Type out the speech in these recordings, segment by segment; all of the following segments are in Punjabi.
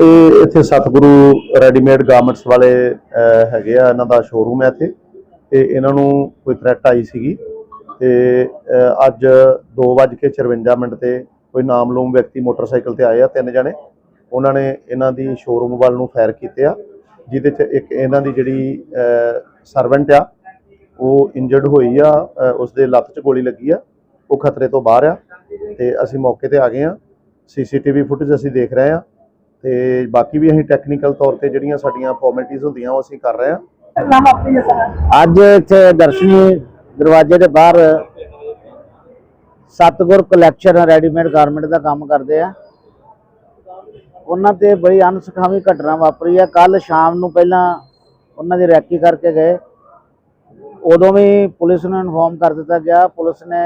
ਇਹ ਇੱਥੇ ਸਤਿਗੁਰੂ ਰੈਡੀਮੇਡ ਗਾਰਮੈਂਟਸ ਵਾਲੇ ਹੈਗੇ ਆ ਇਹਨਾਂ ਦਾ ਸ਼ੋਰੂਮ ਹੈ ਇੱਥੇ। ਤੇ ਇਹਨਾਂ ਨੂੰ ਕੋਈ ਥ੍ਰੈਟ ਆਈ ਸੀਗੀ। ਤੇ ਅਹ, ਅੱਜ 2:54 ਮਿੰਟ ਤੇ ਕੋਈ ਨਾਮਲੂਮ ਵਿਅਕਤੀ ਮੋਟਰਸਾਈਕਲ ਤੇ ਆਏ ਆ ਤਿੰਨ ਜਣੇ। ਉਹਨਾਂ ਨੇ ਇਹਨਾਂ ਦੀ ਸ਼ੋਰੂਮ ਵੱਲ ਨੂੰ ਫਾਇਰ ਕੀਤੇ ਆ ਜਿਹਦੇ ਚ ਇੱਕ ਇਹਨਾਂ ਦੀ ਜਿਹੜੀ ਸਰਵੈਂਟ ਆ ਉਹ ਇੰਜਰਡ ਹੋਈ ਆ ਅਹ, ਉਸਦੇ ਲੱਤ 'ਚ ਗੋਲੀ ਲੱਗੀ ਆ ਉਹ ਖਤਰੇ ਤੋਂ ਬਾਹਰ ਆ। ਤੇ ਅਸੀਂ ਮੌਕੇ ਤੇ ਆ ਗਏ ਆ। ਸੀਸੀਟੀਵੀ ਫੁਟੇਜ ਅਸੀਂ ਦੇਖ ਰਹੇ ਆ। ਤੇ ਬਾਕੀ ਵੀ ਅਸੀਂ ਟੈਕਨੀਕਲ ਤੌਰ ਤੇ ਜਿਹੜੀਆਂ ਸਾਡੀਆਂ ਫਾਰਮੈਲਿਟੀਆਂ ਹੁੰਦੀਆਂ ਉਹ ਅਸੀਂ ਕਰ ਰਹੇ ਆ ਅੱਜ ਇੱਥੇ ਦਰਸ਼ਨੀ ਦਰਵਾਜ਼ੇ ਦੇ ਬਾਹਰ ਸਤਗੁਰ ਕਲੈਕਸ਼ਨ ਰੈਡੀਮੇਡ ਗਾਰਮੈਂਟ ਦਾ ਕੰਮ ਕਰਦੇ ਆ। ਉਹਨਾਂ ਤੇ ਬੜੀ ਅਨਸਖਾਵੀ ਘਟਨਾ ਵਾਪਰੀ ਆ। ਕੱਲ ਸ਼ਾਮ ਨੂੰ ਪਹਿਲਾਂ ਉਹਨਾਂ ਦੀ ਰੈਕੀ ਕਰਕੇ ਗਏ। ਉਦੋਂ ਵੀ ਪੁਲਿਸ ਨੂੰ ਇਨਫੋਰਮ ਕਰ ਦਿੱਤਾ ਗਿਆ। ਪੁਲਿਸ ਨੇ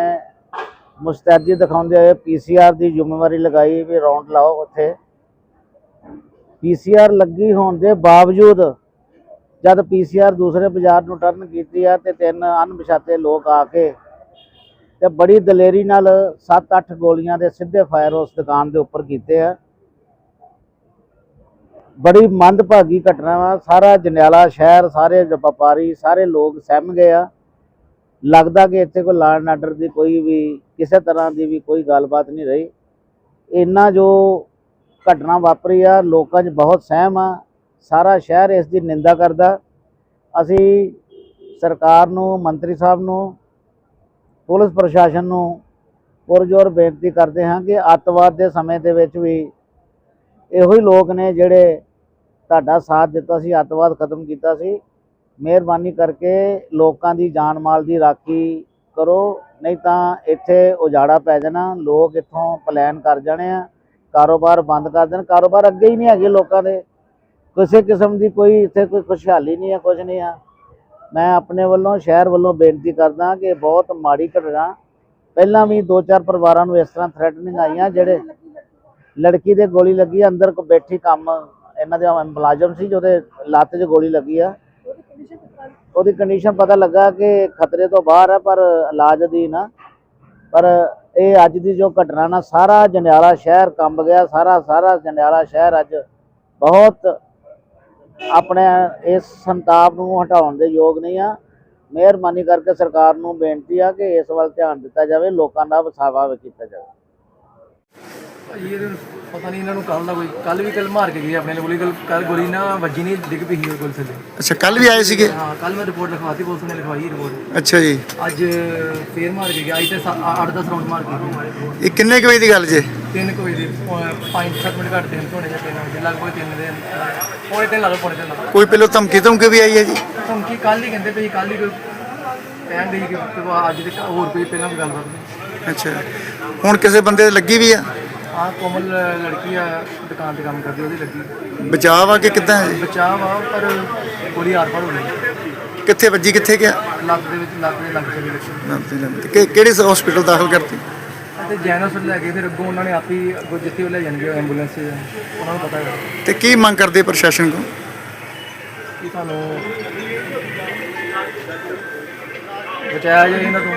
ਮੁਸਤੈਦੀ ਦਿਖਾਉਂਦੇ ਹੋਏ ਪੀਸੀਆਰ ਦੀ ਜ਼ਿੰਮੇਵਾਰੀ ਲਗਾਈ ਵੀ ਰੌਂਡ ਲਾਓ ਉੱਥੇ। ਪੀਸੀਆਰ ਲੱਗੀ ਹੋਣ ਦੇ ਬਾਵਜੂਦ ਜਦ ਪੀਸੀਆਰ ਦੂਸਰੇ ਬਾਜ਼ਾਰ ਨੂੰ ਟਰਨ ਕੀਤੀ ਆ ਤੇ ਤਿੰਨ ਅਣਪਛਾਤੇ ਲੋਕ ਆ ਕੇ ਤੇ ਬੜੀ ਦਲੇਰੀ ਨਾਲ 7-8 ਗੋਲੀਆਂ ਦੇ ਸਿੱਧੇ ਫਾਇਰ ਉਸ ਦੁਕਾਨ ਦੇ ਉੱਪਰ ਕੀਤੇ ਆ। ਬੜੀ ਮੰਦਭਾਗੀ ਘਟਨਾ ਵਾ। ਸਾਰਾ ਜੰਡਿਆਲਾ ਸ਼ਹਿਰ, ਸਾਰੇ ਵਪਾਰੀ, ਸਾਰੇ ਲੋਕ ਸਹਿਮ ਗਏ ਆ। ਲੱਗਦਾ ਕਿ ਇੱਥੇ ਕੋਈ ਲਾਣ ਐਂਡ ਆਰਡਰ ਦੀ ਕੋਈ ਵੀ, ਕਿਸੇ ਤਰ੍ਹਾਂ ਦੀ ਵੀ ਕੋਈ ਗੱਲਬਾਤ ਨਹੀਂ ਰਹੀ। ਇੰਨਾ ਜੋ ਘਟਨਾ ਵਾਪਰੀ ਆ, ਲੋਕਾਂ 'ਚ ਬਹੁਤ ਸਹਿਮ ਆ, ਸਾਰਾ ਸ਼ਹਿਰ ਇਸ ਦੀ ਨਿੰਦਾ ਕਰਦਾ। ਅਸੀਂ ਸਰਕਾਰ ਨੂੰ, ਮੰਤਰੀ ਸਾਹਿਬ ਨੂੰ, ਪੁਲਿਸ ਪ੍ਰਸ਼ਾਸਨ ਨੂੰ ਪੁਰਜੋਰ ਬੇਨਤੀ ਕਰਦੇ ਹਾਂ ਕਿ ਅੱਤਵਾਦ ਦੇ ਸਮੇਂ ਦੇ ਵਿੱਚ ਵੀ ਇਹੋ ਹੀ ਲੋਕ ਨੇ ਜਿਹੜੇ ਤੁਹਾਡਾ ਸਾਥ ਦਿੱਤਾ ਸੀ, ਅੱਤਵਾਦ ਖਤਮ ਕੀਤਾ ਸੀ। ਮਿਹਰਬਾਨੀ ਕਰਕੇ ਲੋਕਾਂ ਦੀ ਜਾਨ ਮਾਲ ਦੀ ਰਾਖੀ ਕਰੋ, ਨਹੀਂ ਤਾਂ ਇੱਥੇ ਉਜਾੜਾ ਪੈ ਜਾਣਾ, ਲੋਕ ਇੱਥੋਂ ਪਲਾਨ ਕਰ ਜਾਣੇ ਆ। ਕਾਰੋਬਾਰ ਬੰਦ ਕਰ ਦੇਣ। ਕਾਰੋਬਾਰ ਅੱਗੇ ਹੀ ਨਹੀਂ ਹੈਗੇ ਲੋਕਾਂ ਦੇ। ਕਿਸੇ ਕਿਸਮ ਦੀ ਕੋਈ ਇੱਥੇ ਕੋਈ ਖੁਸ਼ਹਾਲੀ ਨਹੀਂ ਹੈ ਕੁਝ ਨਹੀਂ ਆ। ਮੈਂ ਆਪਣੇ ਵੱਲੋਂ, ਸ਼ਹਿਰ ਵੱਲੋਂ ਬੇਨਤੀ ਕਰਦਾ ਕਿ ਬਹੁਤ ਮਾੜੀ ਘਟਨਾ, ਪਹਿਲਾਂ ਵੀ ਦੋ ਚਾਰ ਪਰਿਵਾਰਾਂ ਨੂੰ ਇਸ ਤਰ੍ਹਾਂ ਥ੍ਰੈਟਨਿੰਗ ਆਈਆਂ, ਜਿਹੜੇ ਲੜਕੀ ਦੇ ਗੋਲੀ ਲੱਗੀ, ਅੰਦਰ ਕੋ ਬੈਠੀ ਕੰਮ, ਇਹਨਾਂ ਦੇ ਮੁਲਾਜ਼ਮ ਸੀ ਜਿਹਦੇ ਲੱਤ 'ਚ ਗੋਲੀ ਲੱਗੀ ਆ। ਉਹਦੀ ਕੰਡੀਸ਼ਨ ਪਤਾ ਲੱਗਾ ਕਿ ਖਤਰੇ ਤੋਂ ਬਾਹਰ ਹੈ ਪਰ ਇਲਾਜ ਅਧੀਨ ਆ। ਪਰ ਇਹ ਅੱਜ ਦੀ ਜੋ ਘਟਨਾ ਨਾ, ਸਾਰਾ ਜੰਡਿਆਲਾ ਸ਼ਹਿਰ ਕੰਬ ਗਿਆ, ਸਾਰਾ ਸਾਰਾ ਜੰਡਿਆਲਾ ਸ਼ਹਿਰ ਅੱਜ ਬਹੁਤ ਆਪਣੇ ਇਸ ਸੰਤਾਪ ਨੂੰ ਹਟਾਉਣ ਦੇ ਯੋਗ ਨਹੀਂ ਆ। ਮਿਹਰਬਾਨੀ ਕਰਕੇ ਸਰਕਾਰ ਨੂੰ ਬੇਨਤੀ ਆ ਕਿ ਇਸ ਵੱਲ ਧਿਆਨ ਦਿੱਤਾ ਜਾਵੇ, ਲੋਕਾਂ ਦਾ ਵਸਾਵਾ ਵੀ ਕੀਤਾ ਜਾਵੇ। ਭਾਜੀ ਇਹ ਪਤਾ ਨਹੀਂ ਇਹਨਾਂ ਨੂੰ ਕੱਲ ਦਾ ਕੋਈ ਕੱਲ ਵੀ ਕੱਲ ਮਾਰ ਕੇ ਗਏ ਆਪਣੇ ਗੋਲੀ ਕੱਲ ਕੱਲ ਗੋਲੀ ਨਾ ਵੱਜੀ ਨਹੀਂ ਡਿੱਗ ਪਈ ਸੀ ਉਹ ਗੋਲੀ ਥੱਲੇ ਅੱਛਾ ਕੱਲ ਵੀ ਆਏ ਸੀਗੇ? ਹਾਂ ਕੱਲ ਮੈਂ ਰਿਪੋਰਟ ਲਿਖਵਾਤੀ ਪੁਲਿਸ ਨੇ ਲਿਖਵਾਈ ਰਿਪੋਰਟ। ਅੱਛਾ ਜੀ। ਅੱਜ ਫੇਰ ਮਾਰ ਕੇ ਗਿਆ ਅੱਜ ਤੇ 8-10 ਰਾਉਂਡ ਮਾਰ ਕੇ ਗਏ ਇਹ ਕਿੰਨੇ ਕੁ ਵਜੇ ਦੀ ਗੱਲ ਜੇ? ਤਿੰਨ ਕੋਈ ਦੇ 5-7 ਮਿੰਟ ਘੱਟ ਦਿਨ ਹੋਣੇ ਜਾਂ ਤਿੰਨ ਵਜੇ ਲਗਭਗ ਤਿੰਨ ਦੇ ਪੌਣੇ ਤਿੰਨ ਲਾ ਲਓ ਪੌਣੇ ਤਿੰਨ ਲਾ ਲਓ। ਕੋਈ ਪਹਿਲਾਂ ਧਮਕੀ ਧਮਕੀ ਵੀ ਆਈ ਹੈ ਜੀ? ਧਮਕੀ ਕੱਲ ਹੀ ਕਹਿੰਦੇ ਪਈ ਕੱਲ ਹੀ ਕੋਈ ਕਹਿਣ ਦੇ ਕਿ ਅੱਜ ਦੇ ਹੋਰ ਕੋਈ ਪਹਿਲਾਂ ਵੀ ਗੱਲਬਾਤ ਨਹੀਂ ਅੱਛਾ। ਹੁਣ ਕਿਸੇ ਬੰਦੇ ਲੱਗੀ ਵੀ ਆ? ਆਹ ਕੋਮਲ ਲੜਕੀ ਆ ਦੁਕਾਨ ਤੇ ਕੰਮ ਕਰਦੀ ਉਹਦੀ ਲੱਗੀ। ਬਚਾਅ ਆ ਕਿ ਕਿੱਦਾਂ ਹੈ? ਬਚਾਅ ਵਾ ਪਰ ਗੋਲੀ ਆਰ ਪਾਰ ਹੋ ਗਈ। ਕਿੱਥੇ ਵੱਜੀ ਕਿੱਥੇ ਗਿਆ? ਲੱਗ ਦੇ ਵਿੱਚ ਲੱਗ ਦੇ ਲੱਗ ਚਲੀ ਲੱਗੀ ਨਬਤੀ ਨਬਤੀ ਕਿ ਕਿਹੜੇ ਹਸਪੀਟਲ ਦਾਖਲ ਕਰਤੀ? ਅਤੇ ਜੈਨ ਹਸਪਤਾਲ ਲੈ ਗਏ ਫਿਰ ਅੱਗੋਂ ਉਹਨਾਂ ਨੇ ਆਪ ਹੀ ਅੱਗੋਂ ਜਿੱਥੇ ਉਹ ਲੈ ਜਾਣਗੇ ਐਂਬੂਲੈਂਸ 'ਚ ਉਹਨਾਂ ਨੂੰ ਪਤਾ ਹੈ ਤੇ ਕੀ ਮੰਗ ਕਰਦੇ ਪ੍ਰਸ਼ਾਸਨ ਕੋ ਕਿ ਤੁਹਾਨੂੰ ਬਚਾਇਆ ਜਾਏ ਇਹਨਾਂ ਤੋਂ?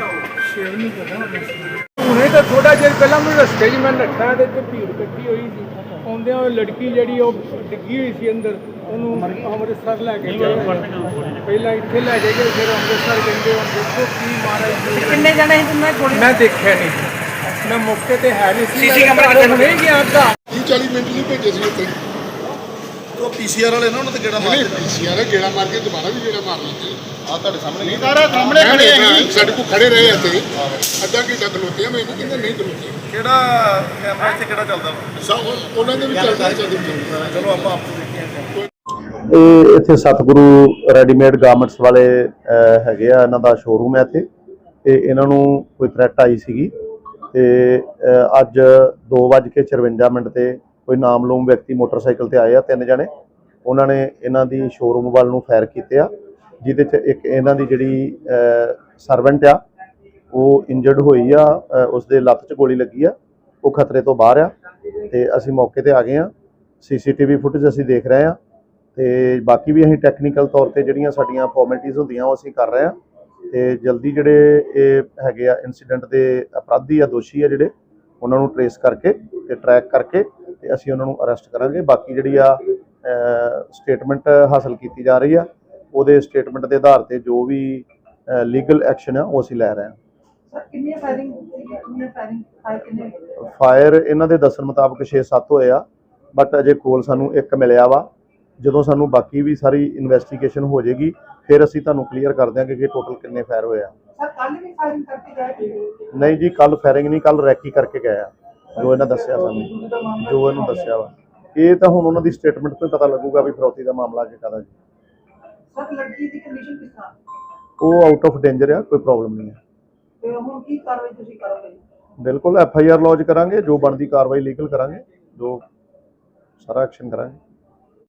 ਹੁਣੇ ਤਾਂ ਥੋੜਾ ਜਿਹਾ ਪਹਿਲਾਂ ਮੈਨੂੰ ਰਸਤੇ 'ਚ ਮੈਂ ਨੱਠਾ ਤੇ ਇੱਥੇ ਭੀੜ ਇਕੱਠੀ ਹੋਈ ਸੀ। ਆਉਂਦਿਆਂ ਉਹ ਲੜਕੀ ਜਿਹੜੀ ਉਹ ਡਿੱਗੀ ਹੋਈ ਸੀ ਅੰਦਰ ਉਹਨੂੰ ਅੰਮ੍ਰਿਤਸਰ ਲੈ ਕੇ ਗਏ। ਪਹਿਲਾਂ ਇੱਥੇ ਲੈ ਕੇ ਗਏ ਫਿਰ ਅੰਮ੍ਰਿਤਸਰ ਕਹਿੰਦੇ ਹੁਣ ਦੇਖੋ ਕੀ ਮਹਾਰਾਜ ਕਿੰਨੇ ਜਣੇ ਸੀ ਮੈਂ ਗੋਲੀ ਮੈਂ ਦੇਖਿਆ ਨਹੀਂ। ਮੈਂ ਮੌਕੇ ਤੇ ਹੈ ਨਹੀਂ ਸੀ। ਸੀਸੀ ਕੈਮਰਾ ਹੁਣੇ ਹੀ ਗਿਆ ਅੱਧਾ 40 ਮਿੰਟ ਨਹੀਂ ਭੇਜੇ ਸੀ ਉੱਥੇ। ਉਹ ਪੀਸੀਆਰ ਵਾਲੇ ਨਾ ਉਹਨਾਂ ਤੇ ਗੇੜਾ ਨਹੀਂ ਪੀਸੀਆਰ ਗੇੜਾ ਮਾਰ ਕੇ ਦੁਬਾਰਾ ਵੀ ਗੇੜਾ ਮਾਰ ਲੈਂਦੇ ਆ। ਤੁਹਾਡੇ ਸਾਹਮਣੇ ਨਹੀਂ ਤਾਰਾ ਸਾਹਮਣੇ ਖੜੇ ਆ ਸਾਡੇ ਕੋਲ ਖੜੇ ਰਹੇ ਇੱਥੇ ਅੱਧਾ ਘੰਟਾ ਖਲੋਤੇ ਆ ਮੈਨੂੰ ਕਹਿੰਦੇ ਨਹੀਂ ਖਲੋਤੇ? ਕਿਹੜਾ ਕੈਮਰਾ ਇੱਥੇ ਕਿਹੜਾ ਚੱਲਦਾ ਸਭ ਉਹਨਾਂ ਦੇ ਵੀ ਚੱਲਦਾ ਚੱਲਦਾ ਚਲੋ ਆਪਾਂ ਆਪੋ ਦੇਖੀਏ ਇਹ ਇੱਥੇ ਸਤਿਗੁਰੂ ਰੈਡੀਮੇਡ ਗਾਰਮੈਂਟਸ ਵਾਲੇ ਹੈਗੇ ਆ ਇਹਨਾਂ ਦਾ ਸ਼ੋਰੂਮ ਹੈ ਇੱਥੇ। ਤੇ ਇਹਨਾਂ ਨੂੰ ਕੋਈ ਥ੍ਰੈਟ ਆਈ ਸੀਗੀ। ਤੇ ਅੱਜ 2:54 ਮਿੰਟ ਤੇ ਕੋਈ ਨਾਮਲੂਮ ਵਿਅਕਤੀ ਮੋਟਰਸਾਈਕਲ ਤੇ ਆਏ ਆ ਤਿੰਨ ਜਣੇ। ਉਹਨਾਂ ਨੇ ਇਹਨਾਂ ਦੀ ਸ਼ੋਰੂਮ ਵੱਲ ਨੂੰ ਫਾਇਰ ਕੀਤੇ ਆ ਜਿਹਦੇ ਚ ਇੱਕ ਇਹਨਾਂ ਦੀ ਜਿਹੜੀ ਸਰਵੈਂਟ ਆ ਉਹ ਇੰਜਰਡ ਹੋਈ ਆ ਅਹ, ਉਸਦੇ ਲੱਤ 'ਚ ਗੋਲੀ ਲੱਗੀ ਆ ਉਹ ਖਤਰੇ ਤੋਂ ਬਾਹਰ ਆ ਤੇ ਅਸੀਂ ਮੌਕੇ ਤੇ ਆ ਗਏ ਆ। ਸੀਸੀਟੀਵੀ ਫੁਟੇਜ ਅਸੀਂ ਦੇਖ ਰਹੇ ਆ ਤੇ ਬਾਕੀ ਵੀ ਅਸੀਂ ਟੈਕਨੀਕਲ ਤੌਰ ਤੇ ਜਿਹੜੀਆਂ ਸਾਡੀਆਂ ਫਾਰਮੈਲਿਟੀਆਂ ਹੁੰਦੀਆਂ ਉਹ ਅਸੀਂ ਕਰ ਰਹੇ ਆ। ਤੇ ਜਲਦੀ ਜਿਹੜੇ ਇਹ ਹੈਗੇ ਆ ਇਨਸੀਡੈਂਟ ਦੇ ਅਪਰਾਧੀ ਆ ਦੋਸ਼ੀ ਆ ਜਿਹੜੇ ਉਹਨਾਂ ਨੂੰ ਟਰੇਸ ਕਰਕੇ ਤੇ ਟਰੈਕ ਕਰਕੇ ਤੇ ਅਸੀਂ ਉਹਨਾਂ ਨੂੰ ਅਰੈਸਟ ਕਰਾਂਗੇ। ਬਾਕੀ ਜਿਹੜੀ ਆ ਸਟੇਟਮੈਂਟ ਹਾਸਲ ਕੀਤੀ ਜਾ ਰਹੀ ਆ ਉਹਦੇ ਸਟੇਟਮੈਂਟ ਦੇ ਆਧਾਰ ਤੇ ਜੋ ਵੀ ਲੀਗਲ ਐਕਸ਼ਨ ਆ ਉਹ ਅਸੀਂ ਲੈ ਰਹੇ ਹਾਂ। ਸਰ ਕਿੰਨੀ ਫਾਇਰਿੰਗ ਕਿੰਨੀ ਫਾਇਰਿੰਗ ਫਾਇਰ ਕਿੰਨੇ ਫਾਇਰ ਇਹਨਾਂ ਦੇ ਦੱਸਣ ਮੁਤਾਬਕ 6-7 ਹੋਏ ਆ ਬਟ ਅਜੇ ਕੋਲ ਸਾਨੂੰ ਇੱਕ ਮਿਲਿਆ ਵਾ। ਜਦੋਂ ਸਾਨੂੰ ਬਾਕੀ ਵੀ ਸਾਰੀ ਇਨਵੈਸਟੀਗੇਸ਼ਨ ਹੋ ਜਾਏਗੀ ਫਿਰ ਅਸੀਂ ਤੁਹਾਨੂੰ ਕਲੀਅਰ ਕਰ ਦਿਆਂਗੇ ਕਿ ਟੋਟਲ ਕਿੰਨੇ ਫਾਇਰ ਹੋਏ ਆ। ਸਰ ਕੱਲ ਵੀ ਫਾਇਰਿੰਗ ਕਰਕੇ ਗਏ ਨਹੀਂ ਜੀ ਕੱਲ ਫਾਇਰਿੰਗ ਨਹੀਂ ਕੱਲ ਰੈਕੀ ਕਰਕੇ ਗਏ ਆ। ਜੋ ਇਹਨਾਂ ਦੱਸਿਆ ਸਾਨੂੰ ਜੋ ਇਹਨੂੰ ਦੱਸਿਆ ਵਾ। ਇਹ ਤਾਂ ਹੁਣ ਉਹਨਾਂ ਦੀ ਸਟੇਟਮੈਂਟ ਤੋਂ ਪਤਾ ਲੱਗੂਗਾ ਵੀ ਫਰੋਤੀ ਦਾ ਮਾਮਲਾ ਜੀ। ਸਰ ਲੜਕੀ ਦੀ ਕੰਡੀਸ਼ਨ ਕਿਸ ਤਰ੍ਹਾਂ? ਉਹ ਆਊਟ ਆਫ ਡੇਂਜਰ ਆ ਕੋਈ ਪ੍ਰੋਬਲਮ ਨਹੀਂ ਹੈ ਤੇ ਹੁਣ ਕੀ ਕਾਰਵਾਈ ਤੁਸੀਂ ਕਰੋਗੇ? ਬਿਲਕੁਲ ਐਫ ਆਈ ਆਰ ਲੌਜ ਕਰਾਂਗੇ ਜੋ ਬਣਦੀ ਕਾਰਵਾਈ ਲੀਗਲ ਕਰਾਂਗੇ ਜੋ ਸਾਰਾ ਐਕਸ਼ਨ ਕਰਾਂਗੇ।